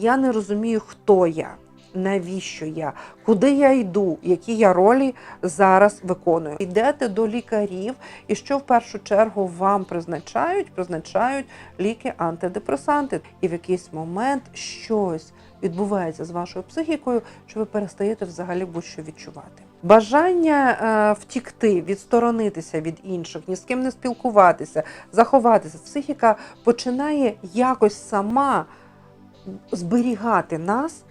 Я не розумію, хто я, навіщо я, куди я йду, які я ролі зараз виконую. Йдете до лікарів, і що в першу чергу вам призначають? Призначають ліки антидепресанти. І в якийсь момент щось відбувається з вашою психікою, що ви перестаєте взагалі будь-що відчувати. Бажання е, втікти, відсторонитися від інших, ні з ким не спілкуватися, заховатися. Психіка починає якось сама зберігати нас,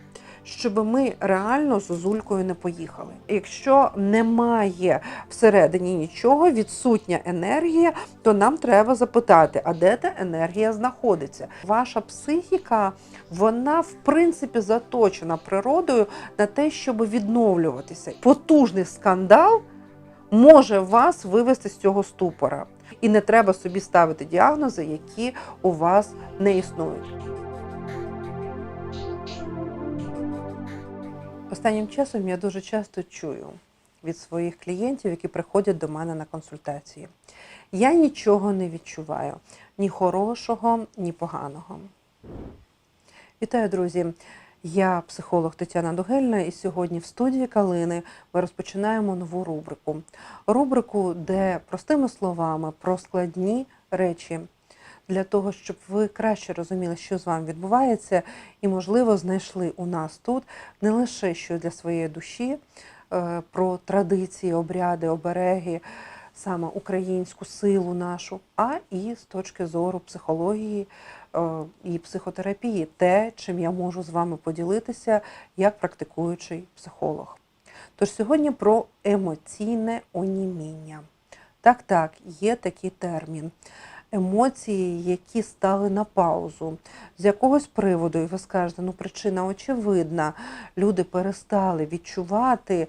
щоб ми реально з Зулькою не поїхали. Якщо немає всередині нічого, відсутня енергія, то нам треба запитати, а де та енергія знаходиться. Ваша психіка, вона в принципі заточена природою на те, щоб відновлюватися. Потужний скандал може вас вивести з цього ступора. І не треба собі ставити діагнози, які у вас не існують. Останнім часом я дуже часто чую від своїх клієнтів, які приходять до мене на консультації. Я нічого не відчуваю, ні хорошого, ні поганого. Вітаю, друзі! Я психолог Тетяна Дугельна, і сьогодні в студії Калини ми розпочинаємо нову рубрику. Рубрику, де простими словами про складні речі для того, щоб ви краще розуміли, що з вами відбувається, і, можливо, знайшли у нас тут не лише що для своєї душі, е, про традиції, обряди, обереги, саме українську силу нашу, а і з точки зору психології е, і психотерапії, те, чим я можу з вами поділитися як практикуючий психолог. Тож сьогодні про емоційне оніміння. Так, так, є такий термін емоції, які стали на паузу з якогось приводу, і ви скажете, ну причина очевидна. Люди перестали відчувати,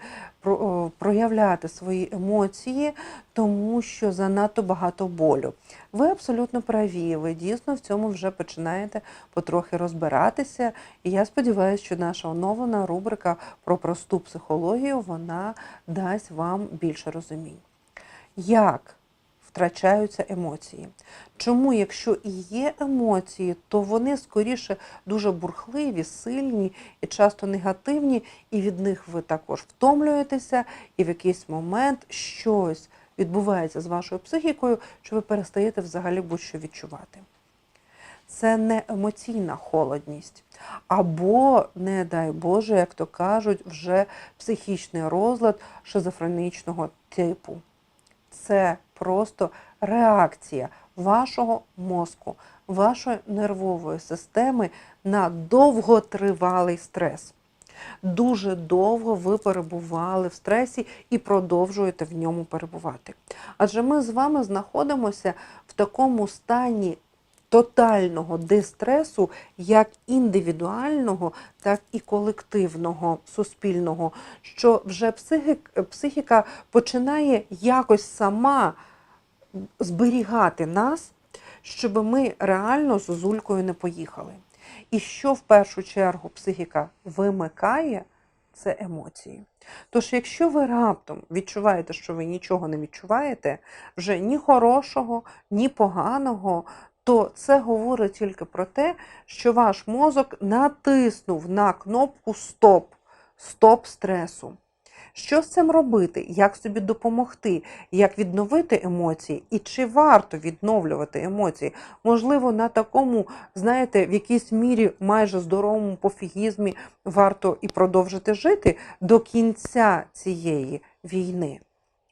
проявляти свої емоції, тому що занадто багато болю. Ви абсолютно праві. Ви дійсно в цьому вже починаєте потрохи розбиратися. І я сподіваюся, що наша оновлена рубрика про просту психологію вона дасть вам більше розумінь. Як втрачаються емоції. Чому, якщо і є емоції, то вони скоріше дуже бурхливі, сильні і часто негативні, і від них ви також втомлюєтеся, і в якийсь момент щось відбувається з вашою психікою, що ви перестаєте взагалі будь-що відчувати. Це не емоційна холодність, або, не дай Боже, як то кажуть, вже психічний розлад шизофренічного типу це просто реакція вашого мозку, вашої нервової системи на довготривалий стрес. Дуже довго ви перебували в стресі і продовжуєте в ньому перебувати. Адже ми з вами знаходимося в такому стані тотального дистресу, як індивідуального, так і колективного, суспільного, що вже психік, психіка починає якось сама зберігати нас, щоб ми реально з Зулькою не поїхали. І що в першу чергу психіка вимикає, це емоції. Тож, якщо ви раптом відчуваєте, що ви нічого не відчуваєте, вже ні хорошого, ні поганого, то це говорить тільки про те, що ваш мозок натиснув на кнопку Стоп, стоп стресу. Що з цим робити? Як собі допомогти? Як відновити емоції? І чи варто відновлювати емоції? Можливо, на такому, знаєте, в якійсь мірі майже здоровому пофігізмі варто і продовжити жити до кінця цієї війни.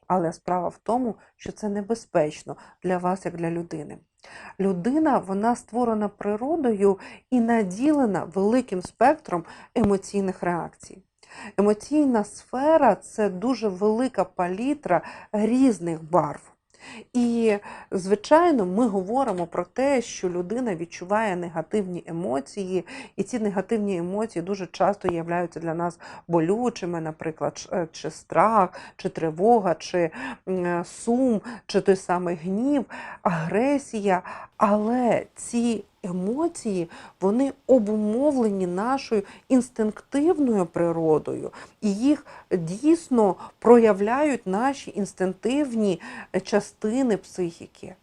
Але справа в тому, що це небезпечно для вас, як для людини. Людина вона створена природою і наділена великим спектром емоційних реакцій. Емоційна сфера це дуже велика палітра різних барв. І, звичайно, ми говоримо про те, що людина відчуває негативні емоції, і ці негативні емоції дуже часто являються для нас болючими, наприклад, е, чи страх, чи тривога, чи сум, чи той самий гнів, агресія. Але ці емоції вони обумовлені нашою інстинктивною природою, і їх дійсно проявляють наші інстинктивні частини психіки.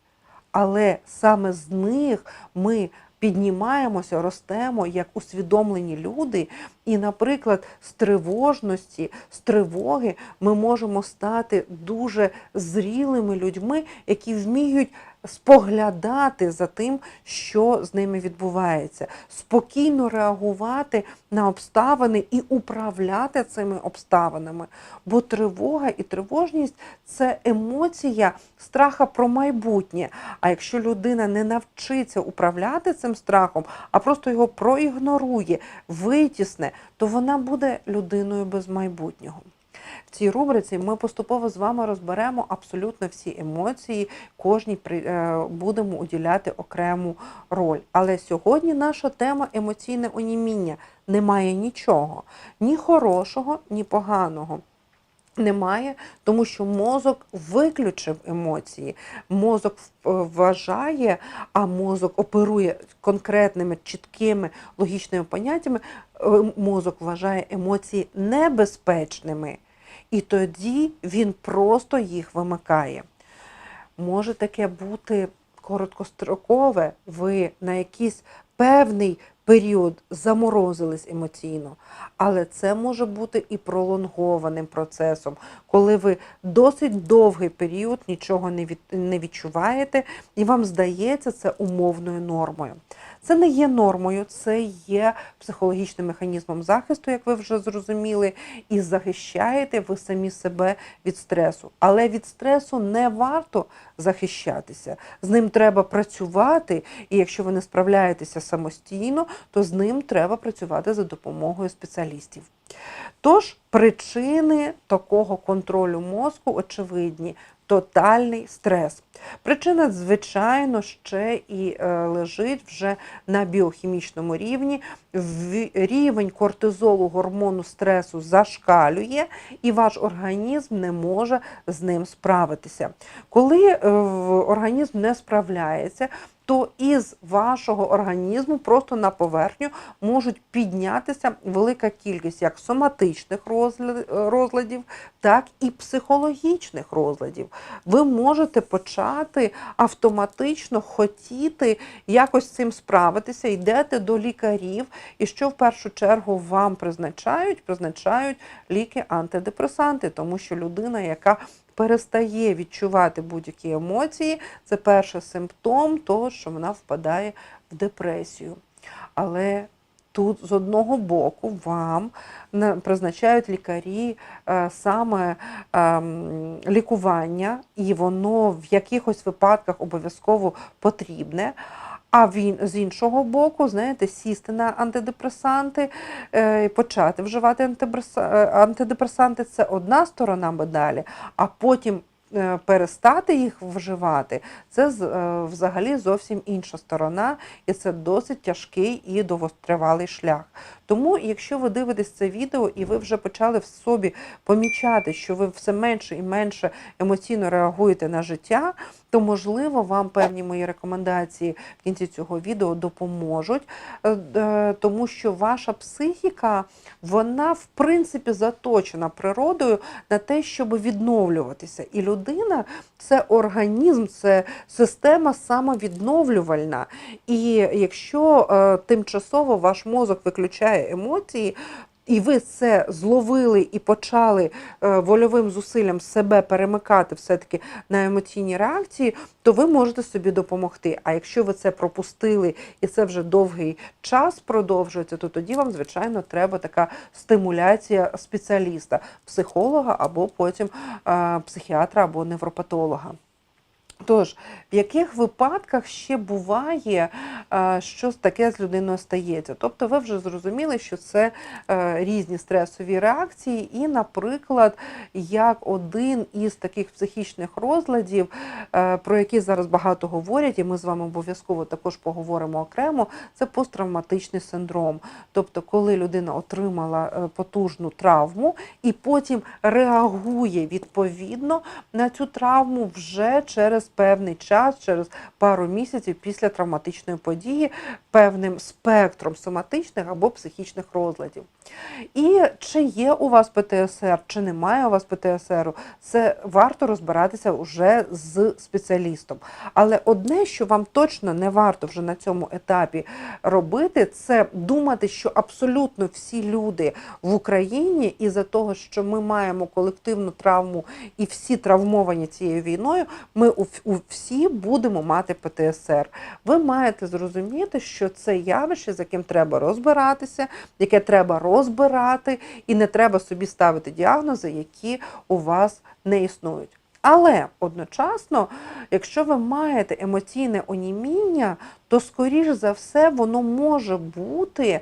Але саме з них ми піднімаємося, ростемо як усвідомлені люди, і, наприклад, з тривожності, з тривоги ми можемо стати дуже зрілими людьми, які вміють споглядати за тим, що з ними відбувається, спокійно реагувати на обставини і управляти цими обставинами. Бо тривога і тривожність це емоція страха про майбутнє. А якщо людина не навчиться управляти цим страхом, а просто його проігнорує, витісне, то вона буде людиною без майбутнього. В цій рубриці ми поступово з вами розберемо абсолютно всі емоції, кожній при- е, будемо уділяти окрему роль. Але сьогодні наша тема емоційне оніміння. Немає нічого, ні хорошого, ні поганого. Немає, тому що мозок виключив емоції. Мозок вважає, а мозок оперує конкретними, чіткими логічними поняттями. Е, Мозок вважає емоції небезпечними, і тоді він просто їх вимикає. Може таке бути короткострокове, ви на якийсь певний період заморозились емоційно, але це може бути і пролонгованим процесом, коли ви досить довгий період нічого не, від, не відчуваєте, і вам здається це умовною нормою. Це не є нормою, це є психологічним механізмом захисту, як ви вже зрозуміли, і захищаєте ви самі себе від стресу. Але від стресу не варто захищатися. З ним треба працювати, і якщо ви не справляєтеся самостійно, то з ним треба працювати за допомогою спеціалістів. Тож причини такого контролю мозку очевидні. Тотальний стрес. Причина, звичайно, ще і е, лежить вже на біохімічному рівні. Рівень кортизолу гормону стресу зашкалює, і ваш організм не може з ним справитися. Коли е, організм не справляється, то із вашого організму просто на поверхню можуть піднятися велика кількість як соматичних розладів, так і психологічних розладів. Ви можете почати автоматично хотіти якось цим справитися, йдете до лікарів, і що в першу чергу вам призначають? Призначають ліки-антидепресанти, тому що людина, яка перестає відчувати будь-які емоції, це перший симптом того, що вона впадає в депресію. Але тут з одного боку вам на- призначають лікарі е, саме ем, лікування, і воно в якихось випадках обов'язково потрібне. А він з іншого боку, знаєте, сісти на антидепресанти, е, почати вживати е, антидепресанти це одна сторона медалі, а потім перестати їх вживати це е, взагалі зовсім інша сторона, і це досить тяжкий і довготривалий шлях. Тому, якщо ви дивитесь це відео і ви вже почали в собі помічати, що ви все менше і менше емоційно реагуєте на життя, то можливо вам певні мої рекомендації в кінці цього відео допоможуть, е, е, тому що ваша психіка, вона в принципі заточена природою на те, щоб відновлюватися. І людина це організм, це система самовідновлювальна. І якщо е, тимчасово ваш мозок виключає емоції, і ви це зловили і почали е, вольовим зусиллям себе перемикати все-таки на емоційні реакції, то ви можете собі допомогти. А якщо ви це пропустили і це вже довгий час продовжується, то тоді вам, звичайно, треба така стимуляція спеціаліста, психолога або потім е, психіатра або невропатолога. Тож, в яких випадках ще буває, е, що таке з людиною стається? Тобто ви вже зрозуміли, що це е, різні стресові реакції, і, наприклад, як один із таких психічних розладів, е, про які зараз багато говорять, і ми з вами обов'язково також поговоримо окремо, це посттравматичний синдром. Тобто, коли людина отримала потужну травму і потім реагує відповідно на цю травму вже через певний час, через пару місяців після травматичної події, певним спектром соматичних або психічних розладів. І чи є у вас ПТСР, чи немає у вас ПТСР, це варто розбиратися вже з спеціалістом. Але одне, що вам точно не варто вже на цьому етапі робити, це думати, що абсолютно всі люди в Україні, із-за того, що ми маємо колективну травму і всі травмовані цією війною, ми всі будемо мати ПТСР. Ви маєте зрозуміти, що це явище, з яким треба розбиратися, яке треба розбирати, і не треба собі ставити діагнози, які у вас не існують. Але одночасно, якщо ви маєте емоційне оніміння, то скоріш за все воно може бути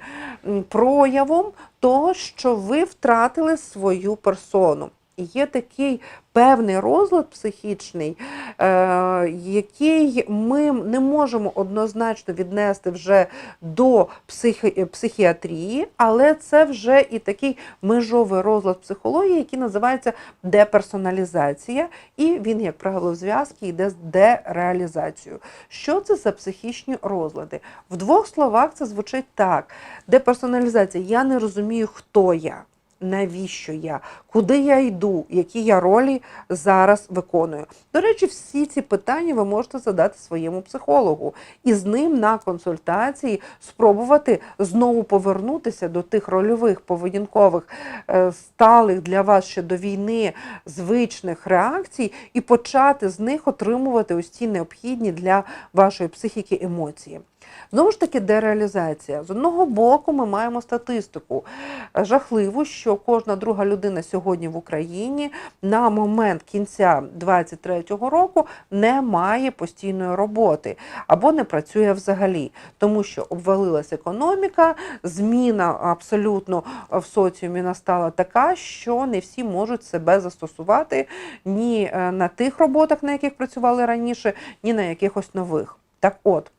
проявом того, що ви втратили свою персону. Є такий певний розлад психічний, е, який ми не можемо однозначно віднести вже до психі- психіатрії, але це вже і такий межовий розлад психології, який називається деперсоналізація, і він, як правило, в зв'язки йде з дереалізацією. Що це за психічні розлади? В двох словах це звучить так: деперсоналізація. Я не розумію, хто я. Навіщо я, куди я йду, які я ролі зараз виконую. До речі, всі ці питання ви можете задати своєму психологу і з ним на консультації спробувати знову повернутися до тих рольових поведінкових е, сталих для вас ще до війни звичних реакцій і почати з них отримувати ось ці необхідні для вашої психіки емоції. Знову ж таки, дереалізація. З одного боку, ми маємо статистику жахливу, що кожна друга людина сьогодні в Україні на момент кінця 2023 року не має постійної роботи або не працює взагалі, тому що обвалилась економіка, зміна абсолютно в соціумі настала така, що не всі можуть себе застосувати ні е, на тих роботах, на яких працювали раніше, ні на якихось нових. Так от.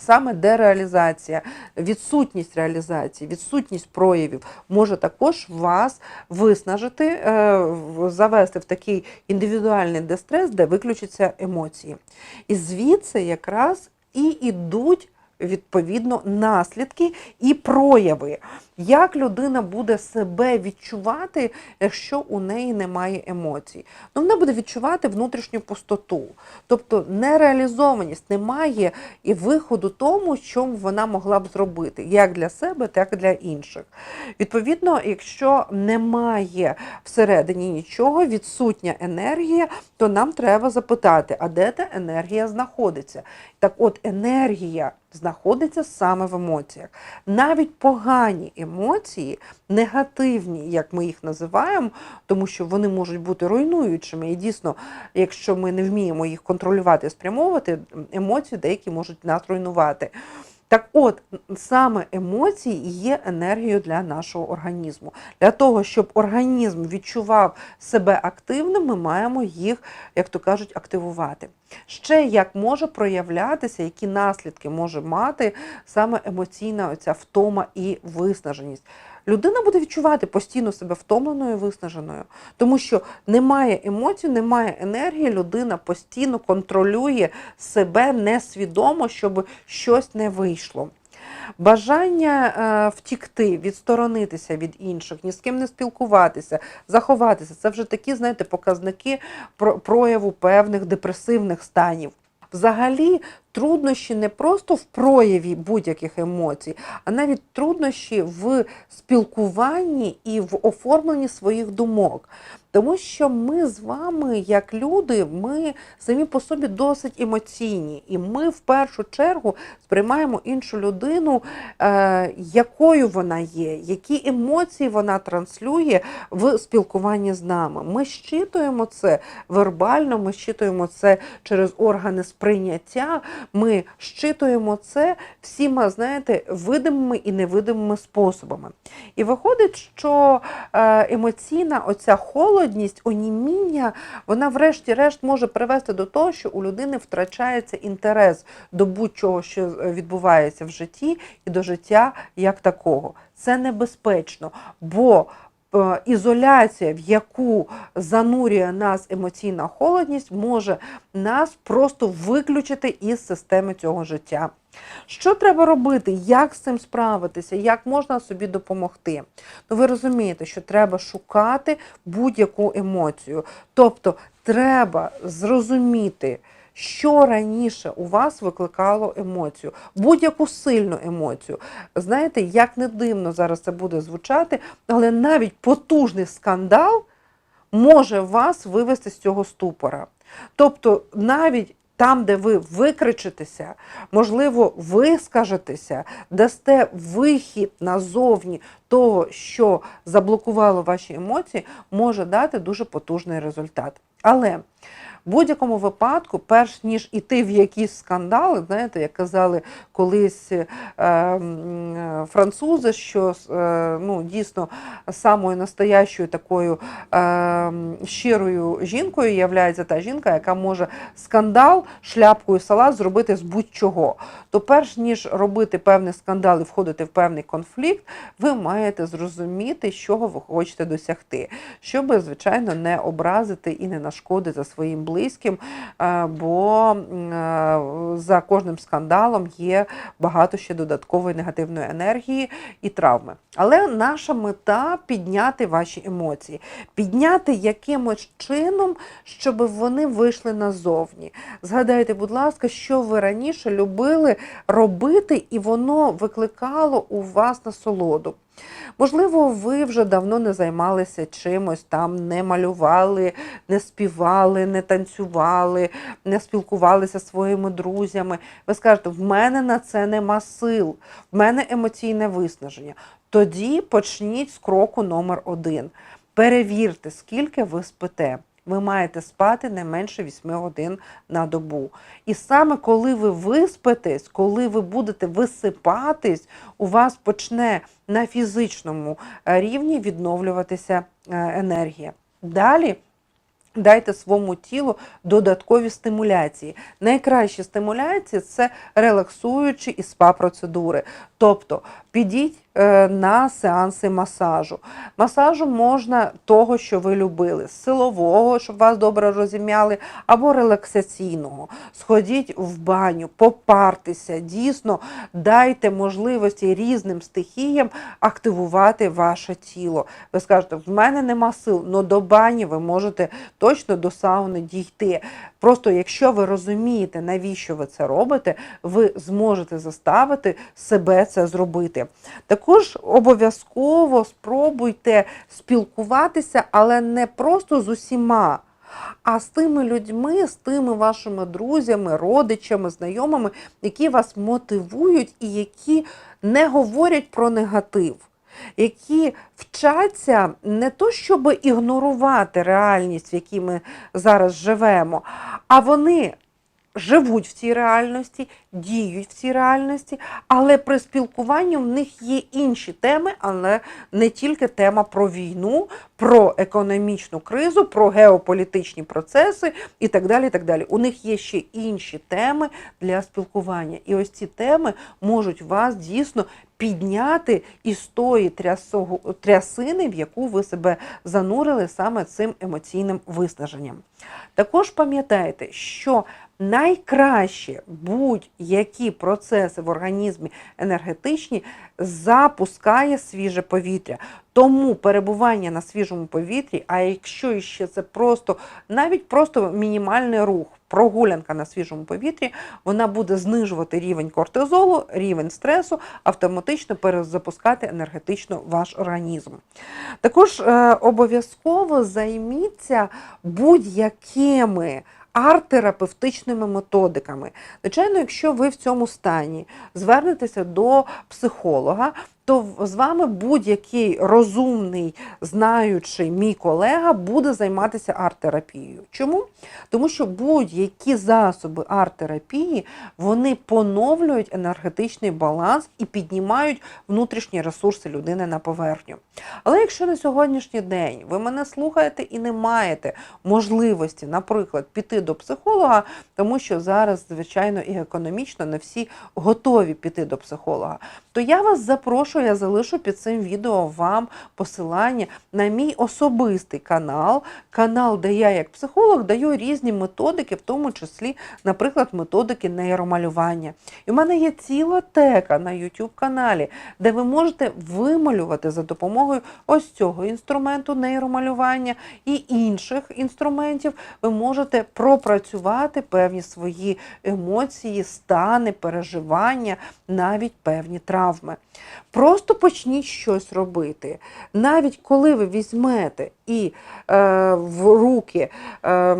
Саме дереалізація, відсутність реалізації, відсутність проявів може також вас виснажити, е, завести в такий індивідуальний дистрес, де виключаться емоції. І звідси якраз і йдуть відповідно наслідки і прояви, як людина буде себе відчувати, якщо у неї немає емоцій. Ну, вона буде відчувати внутрішню пустоту, тобто нереалізованість, немає і виходу тому, що вона могла б зробити, як для себе, так і для інших. Відповідно, якщо немає всередині нічого, відсутня енергія, то нам треба запитати, а де та енергія знаходиться? Так от енергія знаходиться саме в емоціях. Навіть погані емоції, негативні, як ми їх називаємо, тому що вони можуть бути руйнуючими. І дійсно, якщо ми не вміємо їх контролювати спрямовувати, емоції деякі можуть нас руйнувати. Так от, саме емоції є енергією для нашого організму. Для того, щоб організм відчував себе активним, ми маємо їх, як то кажуть, активувати. Ще як може проявлятися, які наслідки може мати саме емоційна оця втома і виснаженість. Людина буде відчувати постійно себе втомленою виснаженою, тому що немає емоцій, немає енергії, людина постійно контролює себе несвідомо, щоб щось не вийшло. Бажання е, втікти, відсторонитися від інших, ні з ким не спілкуватися, заховатися це вже такі, знаєте, показники про- прояву певних депресивних станів. Взагалі, труднощі не просто в прояві будь-яких емоцій, а навіть труднощі в спілкуванні і в оформленні своїх думок. Тому що ми з вами, як люди, ми самі по собі досить емоційні, і ми в першу чергу сприймаємо іншу людину, е, якою вона є, які емоції вона транслює в спілкуванні з нами. Ми щитуємо це вербально, ми щитуємо це через органи сприйняття, ми щитуємо це всіма, знаєте, видимими і невидимими способами. І виходить, що е, емоційна оця холодність, оніміння, вона врешті-решт може привести до того, що у людини втрачається інтерес до будь-чого, що е, відбувається в житті, і до життя як такого. Це небезпечно, бо ізоляція, в яку занурює нас емоційна холодність, може нас просто виключити із системи цього життя. Що треба робити? Як з цим справитися? Як можна собі допомогти? Ну, ви розумієте, що треба шукати будь-яку емоцію. Тобто, треба зрозуміти, що раніше у вас викликало емоцію, будь-яку сильну емоцію. Знаєте, як не дивно зараз це буде звучати, але навіть потужний скандал може вас вивести з цього ступора. Тобто, навіть там, де ви викричитеся, можливо, вискажетеся, дасте вихід назовні того, що заблокувало ваші емоції, може дати дуже потужний результат. Але в будь-якому випадку, перш ніж іти в якісь скандали, знаєте, як казали колись е, французи, що е, ну, дійсно самою настоящою такою е, щирою жінкою є та жінка, яка може скандал шляпкою сала зробити з будь-чого. То перш ніж робити певний скандал і входити в певний конфлікт, ви маєте зрозуміти, чого ви хочете досягти, щоб, звичайно, не образити і не нашкодити своїм близьким, бо за кожним скандалом є багато ще додаткової негативної енергії і травми. Але наша мета підняти ваші емоції, підняти якимось чином, щоб вони вийшли назовні. Згадайте, будь ласка, що ви раніше любили робити, і воно викликало у вас насолоду. Можливо, ви вже давно не займалися чимось там, не малювали, не співали, не танцювали, не спілкувалися зі своїми друзями. Ви скажете, в мене на це нема сил, в мене емоційне виснаження. Тоді почніть з кроку номер один. Перевірте, скільки ви спите. Ви маєте спати не менше 8 годин на добу. І саме коли ви виспитесь, коли ви будете висипатись, у вас почне на фізичному е, рівні відновлюватися е, енергія. Далі. Дайте своєму тілу додаткові стимуляції. Найкращі стимуляції це релаксуючі і спа-процедури. Тобто підіть на сеанси масажу. Масажу можна того, що ви любили, силового, щоб вас добре розім'яли, або релаксаційного. Сходіть в баню, попартеся, дійсно дайте можливості різним стихіям активувати ваше тіло. Ви скажете, в мене нема сил, але до бані ви можете точно до сауни дійти. Просто якщо ви розумієте, навіщо ви це робите, ви зможете заставити себе це зробити. Також обов'язково спробуйте спілкуватися, але не просто з усіма. А з тими людьми, з тими вашими друзями, родичами, знайомими, які вас мотивують і які не говорять про негатив, які вчаться не то, щоб ігнорувати реальність, в якій ми зараз живемо, а вони живуть в цій реальності, діють в цій реальності, але при спілкуванні в них є інші теми, але не тільки тема про війну, про економічну кризу, про геополітичні процеси і так далі. І так далі. У них є ще інші теми для спілкування. І ось ці теми можуть вас дійсно підняти із тої трясини, в яку ви себе занурили саме цим емоційним виснаженням. Також пам'ятайте, що найкраще будь-які процеси в організмі енергетичні запускає свіже повітря. Тому перебування на свіжому повітрі, а якщо ще це просто навіть просто мінімальний рух, прогулянка на свіжому повітрі, вона буде знижувати рівень кортизолу, рівень стресу, автоматично перезапускати енергетично ваш організм. Також е, обов'язково займіться будь-якими арт-терапевтичними методиками. Звичайно, якщо ви в цьому стані звернетеся до психолога, то з вами будь-який розумний, знаючий мій колега буде займатися арт-терапією. Чому? Тому що будь-які засоби арт-терапії вони поновлюють енергетичний баланс і піднімають внутрішні ресурси людини на поверхню. Але якщо на сьогоднішній день ви мене слухаєте і не маєте можливості, наприклад, піти до психолога, тому що зараз, звичайно, і економічно не всі готові піти до психолога, то я вас запрошую що я залишу під цим відео вам посилання на мій особистий канал, канал, де я як психолог даю різні методики, в тому числі, наприклад, методики нейромалювання. І в мене є ціла тека на YouTube каналі, де ви можете вималювати за допомогою ось цього інструменту нейромалювання і інших інструментів. Ви можете пропрацювати певні свої емоції, стани, переживання, навіть певні травми. Просто почніть щось робити. Навіть коли ви візьмете і е, в руки е,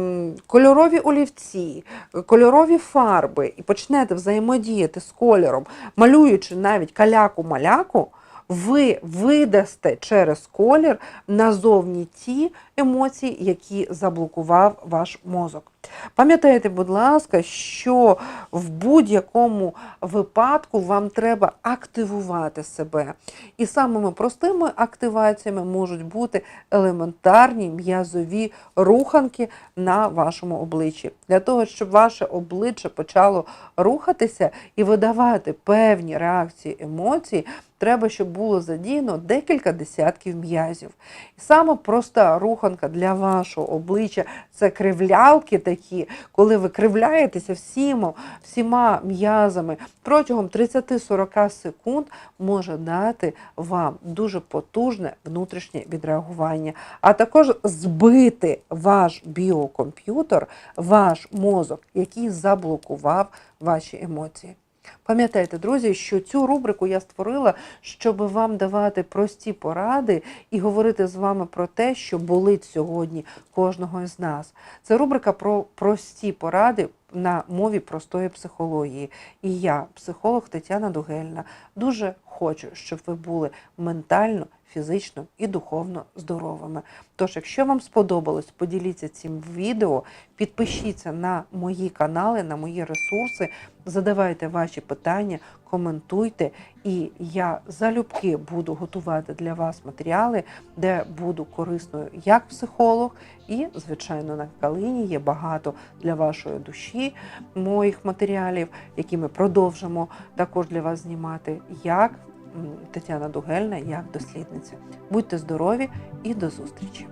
кольорові олівці, кольорові фарби і почнете взаємодіяти з кольором, малюючи навіть каляку-маляку, ви видасте через колір назовні ті емоції, які заблокував ваш мозок. Пам'ятайте, будь ласка, що в будь-якому випадку вам треба активувати себе. І самими простими активаціями можуть бути елементарні м'язові руханки на вашому обличчі. Для того, щоб ваше обличчя почало рухатися і видавати певні реакції емоцій, треба, щоб було задіяно декілька десятків м'язів. І саме проста руханка для вашого обличчя. Це кривлялки такі, коли ви кривляєтеся всіма, всіма м'язами. Протягом 30-40 секунд може дати вам дуже потужне внутрішнє відреагування, а також збити ваш біокомп'ютер, ваш мозок, який заблокував ваші емоції. Пам'ятайте, друзі, що цю рубрику я створила, щоб вам давати прості поради і говорити з вами про те, що болить сьогодні кожного з нас. Це рубрика про прості поради на мові простої психології. І я, психолог Тетяна Дугельна, дуже хочу, щоб ви були ментально, фізично і духовно здоровими. Тож, якщо вам сподобалось, поділіться цим відео, підпишіться на мої канали, на мої ресурси, задавайте ваші питання, коментуйте, і я залюбки буду готувати для вас матеріали, де буду корисною як психолог, і, звичайно, на калині є багато для вашої душі моїх матеріалів, які ми продовжимо також для вас знімати, як Тетяна Дугельна, як дослідниця. Будьте здорові і до зустрічі!